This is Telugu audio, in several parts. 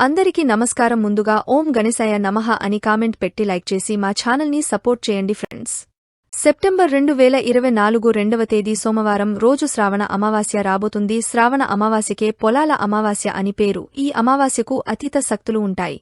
అందరికీ నమస్కారం. ముందుగా ఓం గణేశాయ నమః అని కామెంట్ పెట్టి లైక్ చేసి మా ఛానల్ని సపోర్ట్ చేయండి ఫ్రెండ్స్. సెప్టెంబర్ రెండు వేల ఇరవై నాలుగు రెండవ తేదీ సోమవారం రోజు శ్రావణ అమావాస్య రాబోతుంది. శ్రావణ అమావాస్యకే పొలాల అమావాస్య అని పేరు. ఈ అమావాస్యకు అతీత శక్తులు ఉంటాయి.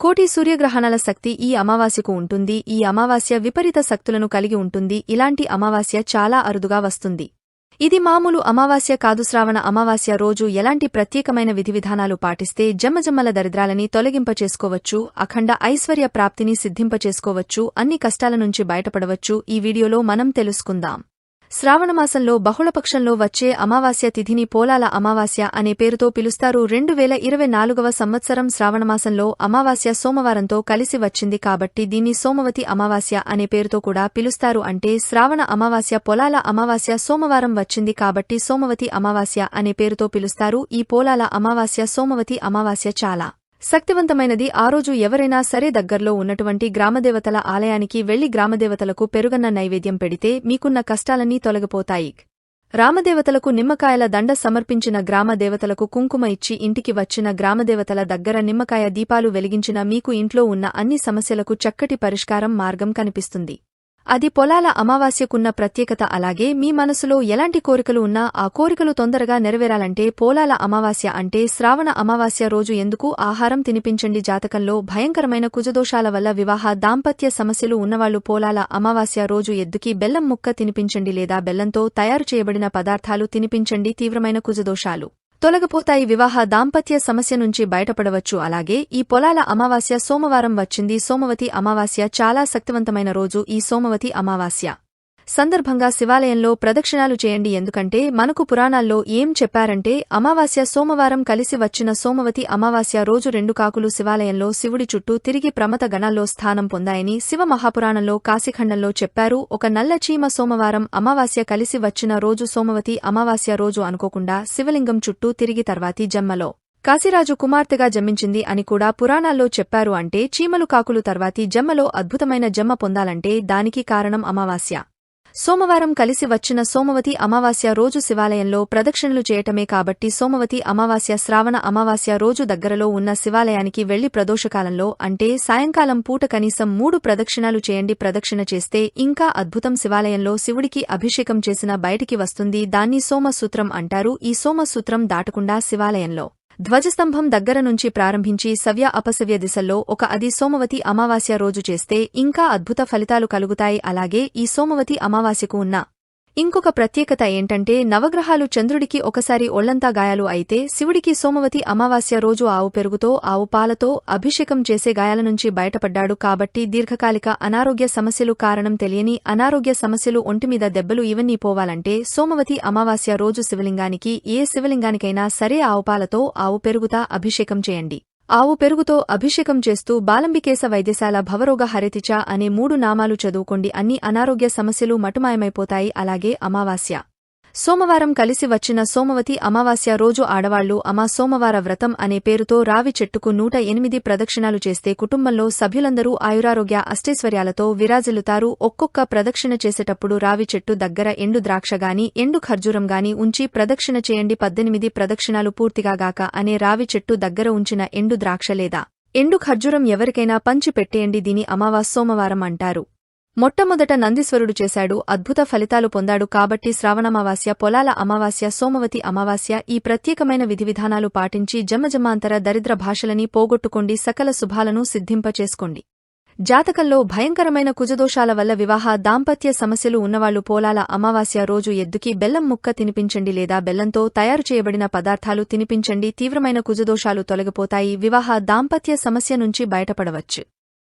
కోటి సూర్యగ్రహణాల శక్తి ఈ అమావాస్యకు ఉంటుంది. ఈ అమావాస్య విపరీత శక్తులను కలిగి ఉంటుంది. ఇలాంటి అమావాస్య చాలా అరుదుగా వస్తుంది. ఇది మామూలు అమావాస్య కాదు శ్రావణ అమావాస్య రోజు ఎలాంటి ప్రత్యేకమైన విధివిధానాలు పాటిస్తే జమ్మజమ్మల దరిద్రాలని తొలగింపచేసుకోవచ్చు అఖండ ఐశ్వర్య ప్రాప్తిని సిద్ధింపచేసుకోవచ్చు అన్ని కష్టాల నుంచి బయటపడవచ్చు ఈ వీడియోలో మనం తెలుసుకుందాం. శ్రావణమాసంలో బహుళపక్షంలో వచ్చే అమావాస్య తిథిని పోలాల అమావాస్య అనే పేరుతో పిలుస్తారు. రెండు వేల ఇరవై నాలుగవ సంవత్సరం శ్రావణమాసంలో అమావాస్య సోమవారంతో కలిసి వచ్చింది కాబట్టి దీన్ని సోమవతి అమావాస్య అనే పేరుతో కూడా పిలుస్తారు. అంటే శ్రావణ అమావాస్య పొలాల అమావాస్య సోమవారం వచ్చింది కాబట్టి సోమవతి అమావాస్య అనే పేరుతో పిలుస్తారు. ఈ పోలాల అమావాస్య సోమవతి అమావాస్య చాలా శక్తివంతమైనది ఆ రోజు ఎవరైనా సరే దగ్గర్లో ఉన్నటువంటి గ్రామదేవతల ఆలయానికి వెళ్ళి గ్రామదేవతలకు పెరుగన్న నైవేద్యం పెడితే మీకున్న కష్టాలన్నీ తొలగిపోతాయి. రామదేవతలకు నిమ్మకాయల దండ సమర్పించిన గ్రామదేవతలకు కుంకుమ ఇచ్చి ఇంటికి వచ్చిన గ్రామదేవతల దగ్గర నిమ్మకాయ దీపాలు వెలిగించిన మీకు ఇంట్లో ఉన్న అన్ని సమస్యలకు చక్కటి పరిష్కారం మార్గం కనిపిస్తుంది. అది పొలాల అమావాస్యకున్న ప్రత్యేకత. అలాగే మీ మనసులో ఎలాంటి కోరికలు ఉన్నా ఆ కోరికలు తొందరగా నెరవేరాలంటే పోలాల అమావాస్య అంటే శ్రావణ అమావాస్య రోజు ఎందుకు ఆహారం తినిపించండి. జాతకంలో భయంకరమైన కుజదోషాల వల్ల వివాహ దాంపత్య సమస్యలు ఉన్నవాళ్ళు పోలాల అమావాస్య రోజు ఎద్దుకి బెల్లం ముక్క తినిపించండి లేదా బెల్లంతో తయారు చేయబడిన పదార్థాలు తినిపించండి. తీవ్రమైన కుజదోషాలు. తొలగిపోతాయి వివాహ దాంపత్య సమస్య నుంచి బయటపడవచ్చు. అలాగే ఈ పొలాల అమావాస్య సోమవారం వచ్చింది. సోమవతి అమావాస్య చాలా శక్తివంతమైన రోజు. ఈ సోమవతి అమావాస్య. సందర్భంగా శివాలయంలో ప్రదక్షిణాలు చేయండి ఎందుకంటే మనకు పురాణాల్లో ఏం చెప్పారంటే అమావాస్య సోమవారం కలిసి వచ్చిన సోమవతి అమావాస్య రోజు రెండు కాకులు శివాలయంలో శివుడి చుట్టూ తిరిగి ప్రమత గణాల్లో స్థానం పొందాయని శివ మహాపురాణంలో కాశీఖండంలో చెప్పారు. ఒక నల్ల చీమ సోమవారం అమావాస్య కలిసి వచ్చిన రోజు సోమవతి అమావాస్య రోజు అనుకోకుండా శివలింగం చుట్టూ తిరిగి తర్వాతి జన్మలో కాశీరాజు కుమార్తెగా జన్మించింది అని కూడా పురాణాల్లో చెప్పారు అంటే చీమలు కాకులు తర్వాతి జమ్మలో అద్భుతమైన జమ్మ పొందాలంటే దానికి కారణం అమావాస్య. సోమవారం కలిసి వచ్చిన సోమవతి అమావాస్య రోజు శివాలయంలో ప్రదక్షిణలు చేయటమే కాబట్టి సోమవతి అమావాస్య శ్రావణ అమావాస్య రోజు దగ్గరలో ఉన్న శివాలయానికి వెళ్ళి ప్రదోషకాలంలో అంటే సాయంకాలం పూట కనీసం మూడు ప్రదక్షిణాలు చేయండి ప్రదక్షిణ చేస్తే ఇంకా అద్భుతం శివాలయంలో శివుడికి అభిషేకం చేసిన బయటికి వస్తుంది దాన్ని సోమసూత్రం అంటారు. ఈ సోమసూత్రం దాటకుండా శివాలయంలో ధ్వజస్తంభం దగ్గర నుంచి ప్రారంభించి సవ్య అపసవ్య దిశల్లో ఒక అది సోమవతి అమావాస్య రోజు చేస్తే ఇంకా అద్భుత ఫలితాలు కలుగుతాయి. అలాగే ఈ సోమవతి అమావాస్యకు ఉన్న ఇంకొక ప్రత్యేకత ఏంటంటే నవగ్రహాలు చంద్రుడికి ఒకసారి ఒళ్ళంతా గాయాలు అయితే శివుడికి సోమవతి అమావాస్య రోజు ఆవు పెరుగుతో ఆవు పాలతో అభిషేకం చేసే గాయాల నుంచి బయటపడ్డాడు కాబట్టి దీర్ఘకాలిక అనారోగ్య సమస్యలు కారణం తెలియని అనారోగ్య సమస్యలు ఒంటిమీద దెబ్బలు ఇవన్నీ పోవాలంటే సోమవతి అమావాస్య రోజు శివలింగానికి ఏ శివలింగానికైనా సరే ఆవుపాలతో ఆవు పెరుగుతా అభిషేకం చేయండి. ఆవు పెరుగుతో అభిషేకం చేస్తూ బాలంబికేశ వైద్యశాల భవరోగ హరితిచ అనే మూడు నామాలు చదువుకోండి. అన్ని అనారోగ్య సమస్యలు మటుమాయమైపోతాయి. అలాగే అమావాస్య. సోమవారం కలిసి వచ్చిన సోమవతి అమావాస్య రోజు ఆడవాళ్ళు అమా సోమవార వ్రతం అనే పేరుతో రావి చెట్టుకు నూట ఎనిమిది ప్రదక్షిణాలు చేస్తే కుటుంబంలో సభ్యులందరూ ఆయురారోగ్య అష్టైశ్వర్యాలతో విరాజిల్లుతారు. ఒక్కొక్క ప్రదక్షిణ చేసేటప్పుడు రావి చెట్టు దగ్గర ఎండు ద్రాక్షగాని ఎండు ఖర్జూరం గాని ఉంచి ప్రదక్షిణ చేయండి. పద్దెనిమిది ప్రదక్షిణాలు పూర్తిగాగాక అనే రావి చెట్టు దగ్గర ఉంచిన ఎండు ద్రాక్ష లేదా ఎండు ఖర్జూరం ఎవరికైనా పంచి పెట్టేయండి దీని అమావాస్ సోమవారం అంటారు. మొట్టమొదట నందీశ్వరుడు చేశాడు అద్భుత ఫలితాలు పొందాడు కాబట్టి శ్రావణమావాస్య పొలాల అమావాస్య సోమవతి అమావాస్య ఈ ప్రత్యేకమైన విధివిధానాలు పాటించి జమజమాంతర దరిద్ర భాషలని పోగొట్టుకోండి సకల శుభాలను సిద్ధింపచేసుకోండి. జాతకంలో భయంకరమైన కుజదోషాల వల్ల వివాహ దాంపత్య సమస్యలు ఉన్నవాళ్ళు పోలాల అమావాస్య రోజు ఎద్దుకి బెల్లం ముక్క తినిపించండి లేదా బెల్లంతో తయారు చేయబడిన పదార్థాలు తినిపించండి తీవ్రమైన కుజదోషాలు తొలగిపోతాయి వివాహ దాంపత్య సమస్య నుంచి బయటపడవచ్చు.